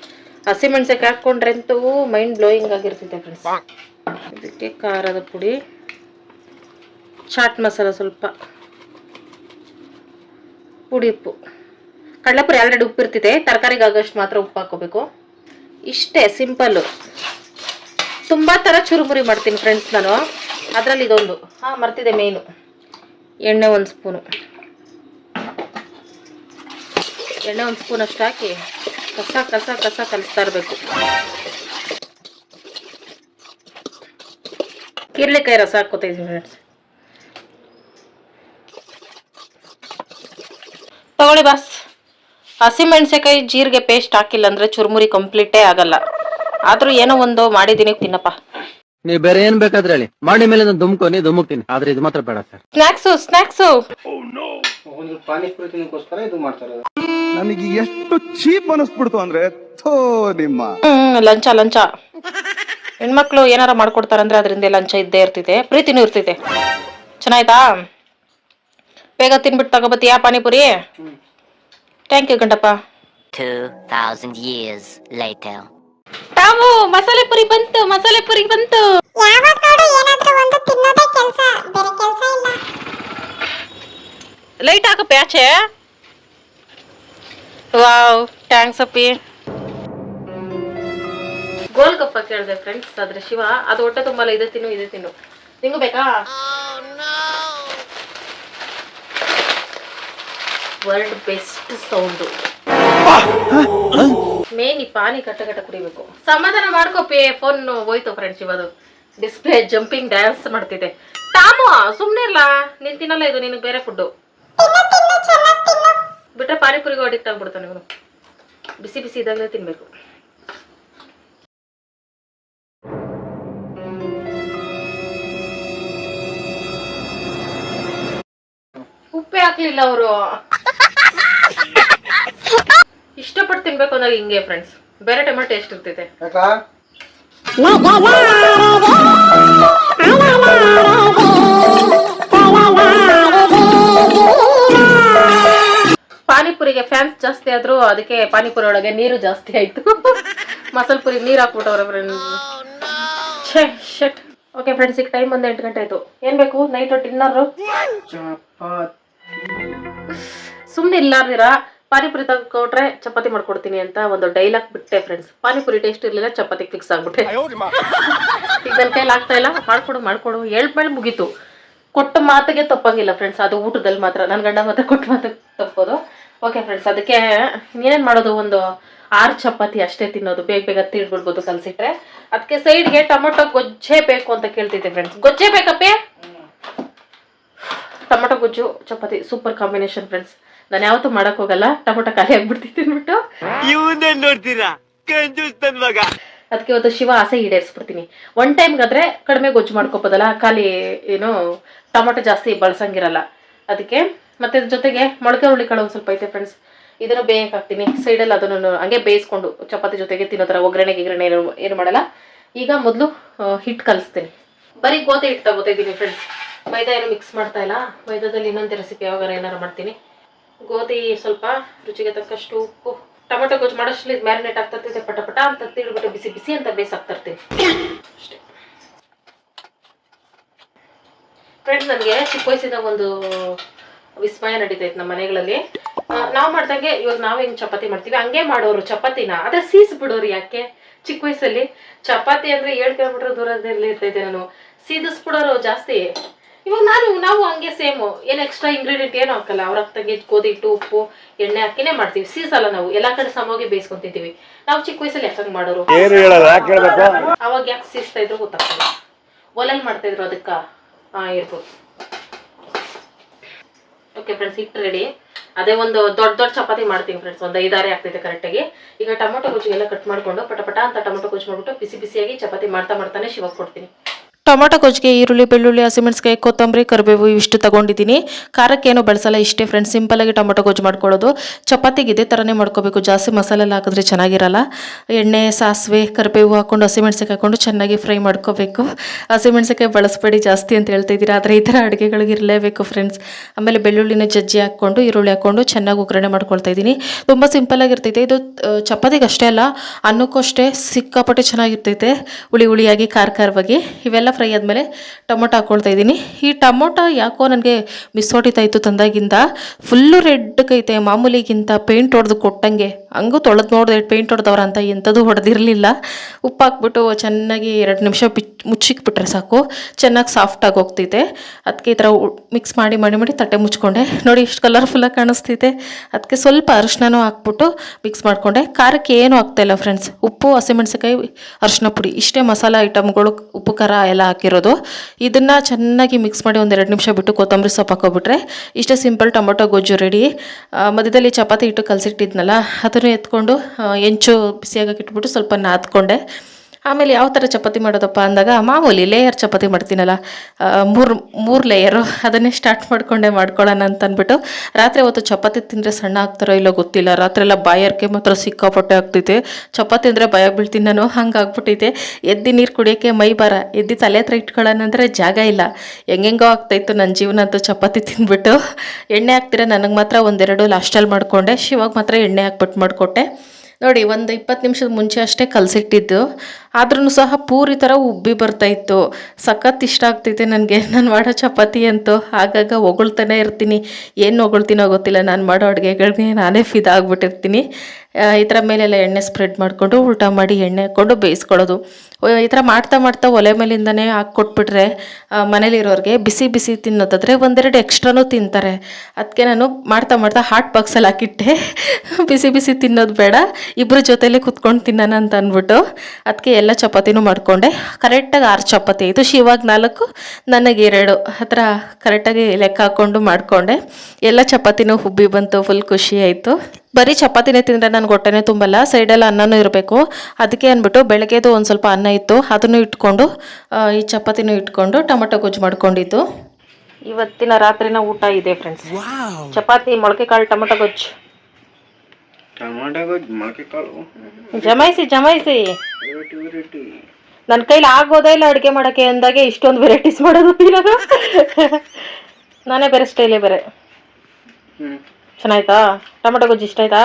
S1: ಹಸಿಮೆಣ್ಸಕ್ಕೆ ಹಾಕ್ಕೊಂಡ್ರೆ ಅಂತೂ ಮೈಂಡ್ ಬ್ಲೋಯಿಂಗ್ ಆಗಿರ್ತೈತೆ ಫ್ರೆಂಡ್ಸ್ ಇದಕ್ಕೆ ಖಾರದ ಪುಡಿ, ಚಾಟ್ ಮಸಾಲ ಸ್ವಲ್ಪ, ಪುಡಿ ಉಪ್ಪು. ಕಡಲೆಪುರಿ ಆಲ್ರೆಡಿ ಉಪ್ಪು ಇರ್ತಿದೆ ತರಕಾರಿಗೆ ಆಗೋಷ್ಟು ಮಾತ್ರ ಉಪ್ಪು ಹಾಕೋಬೇಕು ಇಷ್ಟೇ ಸಿಂಪಲ್ಲು ತುಂಬ ಥರ ಚುರುಮುರಿ ಮಾಡ್ತೀನಿ ಫ್ರೆಂಡ್ಸ್ ನಾನು. ಅದರಲ್ಲಿ ಇದೊಂದು. ಹಾಂ, ಮರ್ತಿದೆ ಮೇಯ್ನು ಎಣ್ಣೆ ಒಂದು ಸ್ಪೂನು ಎಣ್ಣೆ ಒಂದು ಸ್ಪೂನ್ ಅಷ್ಟು ಹಾಕಿ ಕಸ ಕಸ ಕಸ ಕಲಿಸ್ತಾ ಇರಬೇಕು. ಕೀರ್ಲಿಕಾಯಿ ರಸ ಇದ್ದೀನಿ ಫ್ರೆಂಡ್ಸ್ ತಗೊಳ್ಳಿ ಬಾಸ್ ಹಸಿಮೆಣಸಿಕಾಯಿ ಜೀರಿಗೆ ಪೇಸ್ಟ್ ಹಾಕಿಲ್ಲ ಅಂದ್ರೆ ಚುರುಮುರಿ ಕಂಪ್ಲೀಟೇ ಆಗಲ್ಲ. ಆದ್ರೂ ಏನೋ ಒಂದು ಮಾಡಿದೀನಿ ತಿನ್ನಪ್ಪ.
S7: ನೀವು ಬೇರೆ ಏನ್ ಬೇಕಾದ್ರೆ ಹೇಳಿ. ಮಾಡಿ ಮೇಲೆ ನಾನು ದುಮ್ಕೊ ದುಮುಕ್ತೀನಿ ಆದ್ರೆ ಇದು ಮಾತ್ರ ಬೇಡ ಸರ್
S1: ಸ್ನಾಕ್ಸ್ ಸ್ನಾಕ್ಸ್
S3: ಒಂದು ಪಾನಿಪುರಿ ತಿನ್ನೋಕ್ಕೋಸ್ಕರ ಇದು ಮಾಡ್ತಾರೆ
S4: ನನಗೆ ಎಷ್ಟು ಚೀಪ್ ಅನಿಸ್ಬಿಡ್ತು ಅಂದ್ರೆ ಥೋ ನಿಮ್ಮ.
S1: ಹ್ಮ್ ಲಂಚ ಲಂಚ. ಹೆಣ್ಮಕ್ಳು ಏನಾರ ಮಾಡ್ಕೊಡ್ತಾರಂದ್ರೆ ಅದರಿಂದ ಲಂಚ ಇದ್ದೇ ಇರ್ತಿದೆ ಪ್ರೀತಿನೂ ಇರ್ತಿದೆ. ಚೆನ್ನಾಯ್ತಾ? ಬೇಗ ತಿನ್ಬಿಟ್ಟು ತಗೋಬತ್ತೀಯಾ ಪಾನಿಪುರಿ? ಥ್ಯಾಂಕ್ ಯು ಗಂಡಪ್ಪ.
S8: 2,000 years later.
S1: ತಾವು ಮಸಾಲೆ ಪುರಿ ಬಂತು ಮಸಾಲೆ ಪುರಿ ಬಂತು.
S5: ಯಾವಾಗ ನೋಡು ಏನಾದ್ರೂ ಒಂದು ತಿನ್ನೋದೇ ಕೆಲಸ ಬೇರೆ ಕೆಲಸ ಇಲ್ಲ.
S1: ಲೈಟ್ ಹಾಕಪ್ಪ ಆಚೆ. ವಾವ್ ಥ್ಯಾಂಕ್ಸ್ ಅಪ್ಪಿ. ಗೋಲ್ಗಪ್ಪ ಕೇಳಿದೆ ಫ್ರೆಂಡ್ಸ್ ಆದ್ರೆ ಶಿವ, ಅದು ಹೊಟ್ಟೆ ತುಂಬಲ್ಲ, ಇದೆ ತಿನ್ನು ಇದೆ ತಿನ್ನು. ನಿಂಗು ಬೇಕಾ? ವರ್ಲ್ಡ್ ಬೆಸ್ಟ್ ಸೌಂಡು ಮೇನ್ ಈ ಪಾನಿ ಕಟ್ಟ ಕಟ್ಟ ಕುಡಿಬೇಕು. ಸಮಾಧಾನ ಮಾಡ್ಕೋಪಿ ಫೋನ್ ಹೋಯ್ತು ಫ್ರೆಂಡ್ಸ್ ಇವತ್ತು. ಡಿಸ್ಪ್ಲೇ ಜಂಪಿಂಗ್ ಡ್ಯಾನ್ಸ್ ಮಾಡ್ತಿದೆ ತಾಮು ಸುಮ್ನೆ ಇಲ್ಲ ನೀನ್ ತಿನ್ನಲ್ಲ ಇದು, ನಿನಗೆ ಬೇರೆ ಫುಡ್ಡು ಬಿಟ್ರೆ ಪಾನಿಪುರಿಗೆ ಅಡಿಕ್ಟ್ ಆಗ್ಬಿಡ್ತಾನೆ ಇವನು ಬಿಸಿ ಬಿಸಿ ಇದಾಗಲೇ ತಿನ್ಬೇಕು ಉಪ್ಪೆ ಹಾಕ್ಲಿಲ್ಲ ಅವರು ಇಷ್ಟಪಟ್ಟು ತಿನ್ಬೇಕು ಅಂದಾಗ ಹಿಂಗೆ ಫ್ರೆಂಡ್ಸ್ ಬೇರೆ ಟೊಮೆಟೊ ಟೇಸ್ಟ್ ಇರ್ತೈತೆ ಪಾನಿಪುರಿಗೆ ಫ್ಯಾನ್ಸ್ ಜಾಸ್ತಿ ಆದ್ರು ಅದಕ್ಕೆ ಪಾನಿಪುರಿ ಒಳಗೆ ನೀರು ಜಾಸ್ತಿ ಆಯ್ತು. ಮಸಾಲೆ ಪುರಿ ನೀರು ಹಾಕ್ಬಿಟ್ಟವ್ರೆ ಫ್ರೆಂಡ್ಸ್ ಛೇ ಶಟ್ ಓಕೆ ಫ್ರೆಂಡ್ಸ್ ಈಗ ಟೈಮ್ ಒಂದು ಎಂಟು ಗಂಟೆ ಆಯ್ತು. ಏನ್ ಬೇಕು? ನೈಟ್ ಡಿನ್ನರ್
S3: ಚಪಾತಿ
S1: ಸುಮ್ಮನೆ ಇಲ್ಲಾರ್ದಿರ? ಪಾನಿಪುರಿ ತಗೊಟ್ರೆ ಚಪಾತಿ ಮಾಡ್ಕೊಡ್ತೀನಿ ಅಂತ ಒಂದು ಡೈಲಾಗ್ ಬಿಟ್ಟೆ ಫ್ರೆಂಡ್ಸ್ ಪಾನಿಪುರಿ ಟೇಸ್ಟ್ ಇರಲಿಲ್ಲ ಚಪಾತಿ ಫಿಕ್ಸ್ ಆಗ್ಬಿಟ್ಟೆ. ಈಗ ನನ್ನ ಕೈಲಿ ಆಗ್ತಾ ಇಲ್ಲ. ಮಾಡ್ಕೊಡು ಮಾಡ್ಕೊಡು. ಹೇಳ್ಮೇಲೆ ಮುಗೀತು. ಕೊಟ್ಟ ಮಾತಿಗೆ ತಪ್ಪಾಗಿಲ್ಲ ಫ್ರೆಂಡ್ಸ್ ಅದು ಊಟದಲ್ಲಿ ಮಾತ್ರ. ನನ್ನ ಗಂಡ ಮಾತ್ರ ಕೊಟ್ಟ ಮಾತಿಗೆ ತಪ್ಪೋದು. ಓಕೆ ಫ್ರೆಂಡ್ಸ್ ಅದಕ್ಕೆ ಏನೇನು ಮಾಡೋದು? ಒಂದು ಆರು ಚಪಾತಿ ಅಷ್ಟೇ ತಿನ್ನೋದು. ಬೇಗ ಬೇಗ ತಿಳ್ಬಿಡ್ಬೋದು ಕಲಸಿಟ್ರೆ. ಅದಕ್ಕೆ ಸೈಡ್ಗೆ ಟೊಮೊಟೊ ಗೊಜ್ಜೆ ಬೇಕು ಅಂತ ಕೇಳ್ತಿದ್ದೆ ಫ್ರೆಂಡ್ಸ್ ಗೊಜ್ಜೆ ಬೇಕಪ್ಪೇ? ಟೊಮೊಟೊ ಗೊಜ್ಜು ಚಪಾತಿ ಸೂಪರ್ ಕಾಂಬಿನೇಷನ್ ಫ್ರೆಂಡ್ಸ್ ನಾನು ಯಾವತ್ತೂ ಮಾಡಕ್ ಹೋಗಲ್ಲ. ಟೊಮೊಟೊ ಖಾಲಿ ಆಗ್ಬಿಡ್ತೀನಿ ಅಂದ್ಬಿಟ್ಟು.
S6: ಇವನ್ನೇ ನೋಡ್ತೀರಾ? ಮಗ.
S1: ಅದಕ್ಕೆ ಇವತ್ತು ಶಿವ ಆಸೆ ಈಡೇರಿಸ್ಬಿಡ್ತೀನಿ. ಒನ್ ಟೈಮ್ಗಾದ್ರೆ ಕಡಿಮೆ ಗೊಜ್ಜು ಮಾಡ್ಕೋಬೋದಲ್ಲ ಖಾಲಿ ಏನು ಟೊಮೊಟೊ ಜಾಸ್ತಿ ಬಳಸಂಗಿರಲ್ಲ. ಅದಕ್ಕೆ ಮತ್ತೆ ಇದ್ರ ಜೊತೆಗೆ ಮೊಳಕೆ ಹುರುಳಿ ಕಾಳು ಒಂದು ಸ್ವಲ್ಪ ಐತೆ ಫ್ರೆಂಡ್ಸ್ ಇದನ್ನು ಬೇಯಕ್ಕೆ ಹಾಕ್ತೀನಿ. ಸೈಡಲ್ಲಿ ಅದನ್ನು ಹಂಗೆ ಬೇಯಿಸ್ಕೊಂಡು ಚಪಾತಿ ಜೊತೆಗೆ ತಿನ್ನೋ ಥರ ಒಗ್ಗರಣೆ ಗಿಗ್ರಣೆ ಏನು ಏನು ಮಾಡಲ್ಲ. ಈಗ ಮೊದಲು ಹಿಟ್ಟು ಕಲಿಸ್ತೀನಿ. ಬರೀ ಗೋಧಿ ಹಿಟ್ಟು ತಗೋತಿದ್ದೀನಿ ಫ್ರೆಂಡ್ಸ್ ಮೈದಾ ಏನು ಮಿಕ್ಸ್ ಮಾಡ್ತಾ ಇಲ್ಲ. ಮೈದಾದಲ್ಲಿ ಇನ್ನೊಂದು ರೆಸಿಪಿ ಯಾವಾಗ ಏನಾರು ಮಾಡ್ತೀನಿ. ಗೋಧಿ ಸ್ವಲ್ಪ ರುಚಿಗೆ ತಕ್ಕಷ್ಟು ಉಪ್ಪು. ಟೊಮೆಟೊ ಗೊಜ್ಜು ಮಾಡೋಷ್ಟಲ್ಲಿ ಮ್ಯಾರಿನೇಟ್ ಆಗ್ತಾ ಇರ್ತೈತೆ, ಪಟ ಪಟ ಅಂತ ತಿಳ್ಬಿಟ್ಟು ಬಿಸಿ ಬಿಸಿ ಅಂತ ಬೇಯಿಸಾಕ್ತಾ ಇರ್ತೀನಿ. ಅಷ್ಟೇ. ಫ್ರೆಂಡ್ಸ್ ನನಗೆ ಚಿಕ್ಕ ವಯಸ್ಸಿನ ಒಂದು ವಿಸ್ಮಯ ನಡೀತೈತೆ ನಮ್ಮ ಮನೆಗಳಲ್ಲಿ. ನಾವು ಮಾಡ್ದಂಗೆ ಇವಾಗ ನಾವು ಹೆಂಗ್ ಚಪಾತಿ ಮಾಡ್ತೀವಿ? ಹಂಗೆ ಮಾಡೋರು ಚಪಾತಿನ. ಅದೇ ಸೀಸ್ ಬಿಡೋರು ಯಾಕೆ? ಚಿಕ್ಕ ವಯಸ್ಸಲ್ಲಿ ಚಪಾತಿ ಅಂದ್ರೆ ಏಳು ಕಿಲೋಮೀಟರ್ ದೂರದಲ್ಲಿ ಇರ್ತೈತೆ ನಾನು. ಸೀದಿಸ್ಬಿಡೋರು ಜಾಸ್ತಿ. ಇವಾಗ ನಾನು ನಾವು ಹಂಗೆ ಸೇಮು. ಏನು ಎಕ್ಸ್ಟ್ರಾ ಇಂಗ್ರೀಡಿಯೆಂಟ್ ಏನು ಹಾಕಲ್ಲ. ಅವ್ರ ಹಾಕ್ದಂಗೆ ಗೋಧಿ ಹಿಟ್ಟು ಉಪ್ಪು ಎಣ್ಣೆ ಹಾಕಿನೇ ಮಾಡ್ತೀವಿ. ಸೀಸಲ್ಲ ನಾವು. ಎಲ್ಲಾ ಕಡೆ ಸಮವಾಗಿ ಬೇಯಿಸ್ಕೊಂತಿದ್ದೀವಿ ನಾವು ಚಿಕ್ಕ ವಯಸ್ಸಲ್ಲಿ ಯಾಕಂಗ್ ಮಾಡೋರು? ಅವಾಗ ಯಾಕೆ ಸೀಸ್ತಾ ಇದ್ರು ಗೊತ್ತಾಗ್ತದೆ ಒಲೆಲ್ ಮಾಡ್ತಾ ಇದ್ರು ಅದಕ್ಕ. ಇರ್ಬೋದು. ಓಕೆ ಫ್ರೆಂಡ್ಸ್ ಹಿಟ್ಟು ರೆಡಿ ಅದೇ ಒಂದು ದೊಡ್ಡ ದೊಡ್ಡ ಚಪಾತಿ ಮಾಡ್ತೀನಿ ಫ್ರೆಂಡ್ಸ್ ಒಂದು ಐದಾರೆ ಆಗ್ತೈತೆ ಕರೆಕ್ಟಾಗಿ ಈಗ ಟೊಮೊಟೊ ಗೊಜ್ಜಿಗೆಲ್ಲ ಕಟ್ ಮಾಡ್ಕೊಂಡು ಪಟ ಪಟ ಅಂತ ಟೊಮೊಟೊ ಗೊಜ್ಜು ಮಾಡ್ಬಿಟ್ಟು ಬಿಸಿ ಬಿಸಿಯಾಗಿ ಚಪಾತಿ ಮಾಡ್ತಾ ಮಾಡ್ತಾನೆ ಶಿವಾಗ ಕೊಡ್ತೀನಿ. ಟೊಮೊಟೊ ಗೊಜ್ಜಿಗೆ, ಈರುಳ್ಳಿ, ಬೆಳ್ಳುಳ್ಳಿ ಹಸಿಮೆಣಸಿಕಾಯಿ ಕೊತ್ತಂಬರಿ, ಕರಿಬೇವು ಇಷ್ಟು ತಗೊಂಡಿದ್ದೀನಿ. ಖಾರಕ್ಕೇನು ಬಳಸಲ್ಲ, ಇಷ್ಟೇ ಫ್ರೆಂಡ್ಸ್ ಸಿಂಪಲಾಗಿ ಟೊಮೊಟೊ ಗೊಜ್ಜು ಮಾಡ್ಕೊಳ್ಳೋದು. ಚಪಾತಿಗೆ ಇದೇ ಥರನೇ ಮಾಡ್ಕೋಬೇಕು, ಜಾಸ್ತಿ ಮಸಾಲೆ ಎಲ್ಲ ಹಾಕಿದ್ರೆ ಚೆನ್ನಾಗಿರಲ್ಲ. ಎಣ್ಣೆ, ಸಾಸಿವೆ, ಕರಿಬೇವು ಹಾಕ್ಕೊಂಡು ಹಸಿಮೆಣಸಿಕಾಯಿ ಹಾಕ್ಕೊಂಡು ಚೆನ್ನಾಗಿ ಫ್ರೈ ಮಾಡ್ಕೋಬೇಕು. ಹಸಿಮೆಣಸಿಕಾಯಿ ಬಳಸಬೇಡಿ ಜಾಸ್ತಿ ಅಂತ ಹೇಳ್ತಾ ಇದ್ದೀರಾ, ಆದರೆ ಈ ಥರ ಅಡುಗೆಗಳಿಗಿರಲೇಬೇಕು ಫ್ರೆಂಡ್ಸ್ ಆಮೇಲೆ ಬೆಳ್ಳುಳ್ಳಿನ ಜಜ್ಜಿ ಹಾಕ್ಕೊಂಡು, ಈರುಳ್ಳಿ ಹಾಕ್ಕೊಂಡು ಚೆನ್ನಾಗಿ ಒಗ್ಗರಣೆ ಮಾಡ್ಕೊಳ್ತಾ ಇದ್ದೀನಿ. ತುಂಬ ಸಿಂಪಲಾಗಿರ್ತೈತೆ ಇದು ಚಪಾತಿಗೆ ಅಷ್ಟೇ ಅಲ್ಲ, ಅನ್ನಕ್ಕೂ ಅಷ್ಟೇ ಸಿಕ್ಕಾಪಟ್ಟೆ ಚೆನ್ನಾಗಿರ್ತೈತೆ. ಹುಳಿ ಹುಳಿಯಾಗಿ, ಖಾರ ಖಾರವಾಗಿ. ಇವೆಲ್ಲ ಫ್ರೈ ಆದಮೇಲೆ ಟೊಮೊಟೊ ಹಾಕ್ಕೊಳ್ತಾ ಇದ್ದೀನಿ. ಈ ಟೊಮೊಟೊ ಯಾಕೋ ನನಗೆ ಮಿಸ್ ಹೊಡಿತಾ ಇತ್ತು ತಂದಾಗಿಂದ ಫುಲ್ಲು ರೆಡ್ಗೈತೆ ಮಾಮೂಲಿಗಿಂತ ಪೇಂಟ್ ಹೊಡೆದು ಕೊಟ್ಟಂಗೆ. ಹಂಗೂ ತೊಳೆದು ನೋಡಿದೆ ಪೇಂಟ್ ಹೊಡೆದವ್ರ ಅಂತ ಎಂಥದ್ದು ಹೊಡೆದಿರಲಿಲ್ಲ. ಉಪ್ಪು ಹಾಕ್ಬಿಟ್ಟು ಚೆನ್ನಾಗಿ ಎರಡು ನಿಮಿಷ ಬಿಚ್ ಮುಚ್ಚಿಕ್ಬಿಟ್ರೆ ಸಾಕು. ಚೆನ್ನಾಗಿ ಸಾಫ್ಟಾಗಿ ಹೋಗ್ತೈತೆ. ಅದಕ್ಕೆ ಈ ಥರ ಮಿಕ್ಸ್ ಮಾಡಿ ಮಾಡಿ ಮಾಡಿ ತಟ್ಟೆ ಮುಚ್ಕೊಂಡೆ. ನೋಡಿ ಇಷ್ಟು ಕಲರ್ಫುಲ್ಲಾಗಿ ಕಾಣಿಸ್ತೈತೆ ಅದಕ್ಕೆ ಸ್ವಲ್ಪ ಅರಿಶಿನೂ ಹಾಕ್ಬಿಟ್ಟು ಮಿಕ್ಸ್ ಮಾಡಿಕೊಂಡೆ. ಖಾರಕ್ಕೆ ಏನೂ ಆಗ್ತಾಯಿಲ್ಲ ಫ್ರೆಂಡ್ಸ್ ಉಪ್ಪು ಹಸಿಮೆಣಸಿಕಾಯಿ ಅರಿಶಿನ ಪುಡಿ. ಇಷ್ಟೇ ಮಸಾಲೆ ಐಟಮ್ಗಳು ಉಪ್ಪು ಖಾರ ಎಲ್ಲ ಹಾಕಿರೋದು. ಇದನ್ನು ಚೆನ್ನಾಗಿ ಮಿಕ್ಸ್ ಮಾಡಿ ಒಂದೆರಡು ನಿಮಿಷ ಬಿಟ್ಟು ಕೊತ್ತಂಬರಿ ಸೊಪ್ಪು ಹಾಕೋಬಿಟ್ರೆ ಇಷ್ಟೇ ಸಿಂಪಲ್ ಟೊಮೊಟೊ ಗೊಜ್ಜು ರೆಡಿ ಮಧ್ಯದಲ್ಲಿ ಚಪಾತಿ ಇಟ್ಟು ಕಲಸಿಟ್ಟಿದ್ನಲ್ಲ, ಅದನ್ನು ಎತ್ಕೊಂಡು ಎಂಚು ಬಿಸಿಯಾಗಕ್ಕೆ ಇಟ್ಬಿಟ್ಟು ಸ್ವಲ್ಪ ನಾದ್ಕೊಂಡೆ. ಆಮೇಲೆ ಯಾವ ಥರ ಚಪಾತಿ ಮಾಡೋದಪ್ಪ ಅಂದಾಗ ಮಾಮೂಲಿ ಲೇಯರ್ ಚಪಾತಿ ಮಾಡ್ತೀನಲ್ಲ ಮೂರು ಮೂರು ಲೇಯರು ಅದನ್ನೇ ಸ್ಟಾರ್ಟ್ ಮಾಡಿಕೊಂಡೆ ಮಾಡ್ಕೊಳ್ಳೋಣ ಅಂತ ಅಂದ್ಬಿಟ್ಟು ರಾತ್ರಿ ಹೊತ್ತು ಚಪಾತಿ ತಿಂದರೆ ಸಣ್ಣ ಆಗ್ತಾರೋ ಇಲ್ಲೋ ಗೊತ್ತಿಲ್ಲ. ರಾತ್ರಿ ಎಲ್ಲ ಬಾಯರ್ಕೆ ಮಾತ್ರ ಸಿಕ್ಕಾಪಟ್ಟೆ ಆಗ್ತೈತೆ. ಚಪಾತಿ ಅಂದರೆ ಭಯ ಬೀಳ್ತೀನಿ ನಾನು ಹಂಗೆ ಆಗ್ಬಿಟ್ಟೈತೆ ಎದ್ದು ನೀರು ಕುಡಿಯೋಕ್ಕೆ ಮೈ ಬಾರ ಎದ್ದು ತಲೆ ಹತ್ರ ಇಟ್ಕೊಳ್ಳೋಣ ಅಂದರೆ ಜಾಗ ಇಲ್ಲ. ಹೆಂಗೆಂಗೋ ಆಗ್ತಾಯಿತ್ತು ನನ್ನ ಜೀವನ ಅಂತೂ ಚಪಾತಿ ತಿಂದ್ಬಿಟ್ಟು. ಎಣ್ಣೆ ಹಾಕ್ತೀರ ನನಗೆ ಮಾತ್ರ ಒಂದೆರಡು ಲಾಸ್ಟಲ್ಲಿ ಮಾಡಿಕೊಂಡೆ. ಶಿವಾಗ ಮಾತ್ರ ಎಣ್ಣೆ ಹಾಕ್ಬಿಟ್ಟು ಮಾಡಿಕೊಟ್ಟೆ. ನೋಡಿ, ಒಂದು ಇಪ್ಪತ್ತು ನಿಮಿಷದ ಮುಂಚೆ ಅಷ್ಟೇ ಕಲಸಿಟ್ಟಿದ್ದು. ಆದ್ರೂ ಸಹ ಪೂರಿ ಥರ ಉಬ್ಬಿ ಬರ್ತಾಯಿತ್ತು ಸಖತ್ ಇಷ್ಟ ಆಗ್ತೈತೆ ನನಗೆ. ನಾನು ಮಾಡೋ ಚಪಾತಿ ಅಂತೂ ಆಗಾಗ ಹೊಗಳ್ತಾನೆ ಇರ್ತೀನಿ. ಏನು ಹೊಗಳ್ತೀನೋ ಗೊತ್ತಿಲ್ಲ. ನಾನು ಮಾಡೋ ಅಡುಗೆಗಳಿಗೆ ನಾನೇ ಫಿದಾಗ್ಬಿಟ್ಟಿರ್ತೀನಿ ಈ ಥರ ಮೇಲೆಲ್ಲ ಎಣ್ಣೆ ಸ್ಪ್ರೆಡ್ ಮಾಡಿಕೊಂಡು ಊಟ ಮಾಡಿ ಎಣ್ಣೆ ಹಾಕ್ಕೊಂಡು ಬೇಯಿಸ್ಕೊಳ್ಳೋದು. ಈ ಥರ ಮಾಡ್ತಾ ಮಾಡ್ತಾ ಒಲೆ ಮೇಲಿಂದನೇ ಹಾಕ್ಕೊಟ್ಬಿಟ್ರೆ ಮನೇಲಿರೋರಿಗೆ ಬಿಸಿ ಬಿಸಿ ತಿನ್ನೋದಾದರೆ ಒಂದೆರಡು ಎಕ್ಸ್ಟ್ರಾನೂ ತಿಂತಾರೆ. ಅದಕ್ಕೆ ನಾನು ಮಾಡ್ತಾ ಮಾಡ್ತಾ ಹಾಟ್ ಬಾಕ್ಸಲ್ಲಿ ಹಾಕಿಟ್ಟೆ. ಬಿಸಿ ಬಿಸಿ ತಿನ್ನೋದು ಬೇಡ. ಇಬ್ಬರ ಜೊತೆಯಲ್ಲೇ ಕುತ್ಕೊಂಡು ತಿನ್ನೋಣ ಅಂತ ಅಂದ್ಬಿಟ್ಟು. ಅದಕ್ಕೆ ಎಲ್ಲ ಚಪಾತಿನೂ ಮಾಡಿಕೊಂಡೆ. ಕರೆಕ್ಟಾಗಿ ಆರು ಚಪಾತಿ ಆಯಿತು. ಶಿವಾಗ ನಾಲ್ಕು ನನಗೆ ಎರಡು. ಹತ್ರ ಥರ ಕರೆಕ್ಟಾಗಿ ಲೆಕ್ಕ ಹಾಕ್ಕೊಂಡು ಮಾಡಿಕೊಂಡೆ. ಎಲ್ಲ ಚಪಾತಿನೂ ಹುಬ್ಬಿ ಬಂತು ಫುಲ್ ಖುಷಿ ಆಯಿತು. ಬರೀ ಚಪಾತಿನೇ ತಿಂದರೆ ನನಗೆ ಹೊಟ್ಟೆನೇ ತುಂಬಲ್ಲ. ಸೈಡಲ್ಲಿ ಅನ್ನನೂ ಇರಬೇಕು. ಅದಕ್ಕೆ ಅಂದ್ಬಿಟ್ಟು ಬೆಳಗ್ಗೆದು ಒಂದು ಸ್ವಲ್ಪ ಅನ್ನ ಇತ್ತು. ಅದನ್ನು ಇಟ್ಕೊಂಡು ಈ ಚಪಾತಿನೂ ಇಟ್ಕೊಂಡು ಟೊಮೊಟೊ ಗೊಜ್ಜು ಮಾಡ್ಕೊಂಡಿದ್ದು. ಇವತ್ತಿನ ರಾತ್ರಿನ ಊಟ ಇದೆ ಫ್ರೆಂಡ್ಸ್ ಚಪಾತಿ ಮೊಳಕೆ ಕಾಳು ಟೊಮೊಟೊ ಗೊಜ್ಜು.
S3: ಟಮಾಟೊ ಗೊಜ್ಜು ಮೊಳಕೆ ಕಾಳು.
S1: ಜಮಾಯಿಸಿ ಜಮಾಯಿಸಿ. ನನ್ನ ಕೈಲಿ ಆಗೋದೇ ಇಲ್ಲ ಅಡುಗೆ ಮಾಡೋಕ್ಕೆ ಅಂದಾಗೆ ಇಷ್ಟೊಂದು ವೆರೈಟೀಸ್ ಮಾಡೋದು ನಾನು ನಾನೇ ಬೇರೆ ಸ್ಟೈಲೇ ಬೇರೆ. ಚೆನ್ನಾಯ್ತಾ? ಟೊಮೆಟೊ ಗೊಜ್ಜು ಇಷ್ಟ ಆಯ್ತಾ?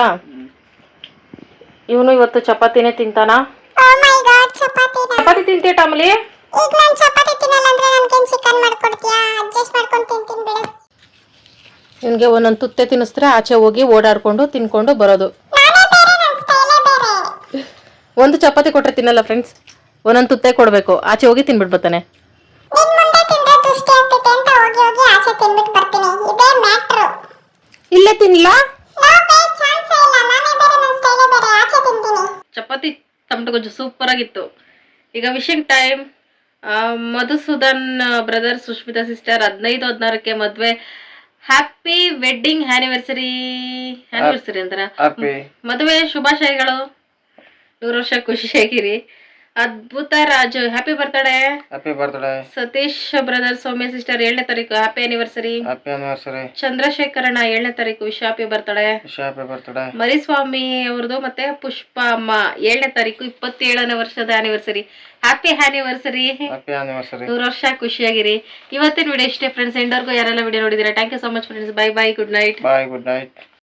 S1: ಇವನು ಇವತ್ತು ಚಪಾತಿನೇ ತಿಂತಾನ?
S5: ಓ ಮೈ ಗಾಡ್ ಚಪಾತಿನ
S1: ಚಪಾತಿ ತಿಂತೀಯ ಟಮಲಿ?
S5: ಈಗ ನಾನು ಚಪಾತಿ ತಿನ್ನಲ್ಲ ಅಂದ್ರೆ ನನ್ಗೇನ್ ಚಿಕನ್ ಮಾಡ್ಕೊಡ್ತೀಯಾ? ಅಡ್ಜಸ್ಟ್ ಮಾಡ್ಕೊಂಡು ತಿಂತೀನಿ ಬಿಡು.
S1: ಇವನಿಗೆ ಒಂದೊಂದು ತುತ್ತೆ ತಿನ್ನಿಸ್ತಾರೆ ಆಚೆ ಹೋಗಿ ಓಡಾಡ್ಕೊಂಡು ತಿನ್ಕೊಂಡು ಬರೋದು
S5: ನಾನೇ ಬೇರೆ ನನ್ನ ಸ್ಟೈಲೇ ಬೇರೆ
S1: ಒಂದು ಚಪಾತಿ ಕೊಟ್ಟರೆ ತಿನ್ನಲ್ಲ ಫ್ರೆಂಡ್ಸ್ ಒಂದೊಂದು ತುತ್ತೆ ಕೊಡಬೇಕು. ಆಚೆ ಹೋಗಿ ತಿನ್ಬಿಟ್ಟು ಬರ್ತಾನೆ.
S5: ನಿನ್ ಮುಂದೆ ತಿಂದ್ರೆ ದೃಷ್ಟಿ ಆಗ್ತೈತೆ ಅಂತ ಹೋಗಿ ಹೋಗಿ ಆಚೆ ತಿನ್ಬಿಟ್ಟು ಬರ್ತೀನಿ. ಇದೇ ಮ್ಯಾಟ್ರು.
S1: ಇಲ್ಲೇ ತಿನ್ನಲ್ಲ
S5: ನೋ ಬೇ ಚಾನ್ಸ್ ಇಲ್ಲ. ನಾನೇ ನನ್ನ ಸ್ಟೈಲೇ ಬೇರೆ ಆಚೆ ತಿಂತೀನಿ.
S1: ಚಪಾತಿ ತಮ್ಮ ಗೊಜ್ಜು ಸೂಪರ್ ಆಗಿತ್ತು. ಈಗ wishing time Madhusudan brother Sushmita sister ಹದಿನೈದು ಹದಿನಾರಕ್ಕೆ ಮದ್ವೆ. ಹ್ಯಾಪಿ ವೆಡ್ಡಿಂಗ್ ಆನಿವರ್ಸರಿ ಆನಿವರ್ಸರಿ ಅಂತಾರ? ಮದುವೆ ಶುಭಾಶಯಗಳು. ನೂರು ವರ್ಷ ಖುಷಿಯಾಗಿರಿ ಅದ್ಭುತ Raju. Happy birthday
S3: happy birthday
S1: Satish brother Soumya sister ಏಳನೇ ತಾರೀಕು. ಹ್ಯಾಪಿ ಆನಿವರ್ಸರಿ
S3: ಹ್ಯಾಪಿ ಆನಿವರ್ಸರಿ
S1: ಚಂದ್ರಶೇಖರಣ್ಣ ಏಳನೇ ತಾರೀಕು. Wish happy birthday
S3: wish happy birthday
S1: Mariswamy ಅವ್ರದ್ದು ಮತ್ತೆ ಪುಷ್ಪ ಅಮ್ಮ ಏಳನೇ ತಾರೀಕು ಇಪ್ಪತ್ತೇಳನೇ ವರ್ಷದ anniversary happy anniversary
S3: happy anniversary
S1: ನೂರು ವರ್ಷ ಖುಷಿಯಾಗಿರಿ ಇವತ್ತಿನ ವಿಡಿಯೋ ಇಷ್ಟೇ ಫ್ರೆಂಡ್ಸ್ ಎಂಡರ್ಗೂ ಯಾರೆಲ್ಲ ವಿಡಿಯೋ ನೋಡಿದ್ದೀರಾ? Thank you so much friends bye bye good night
S3: bye good night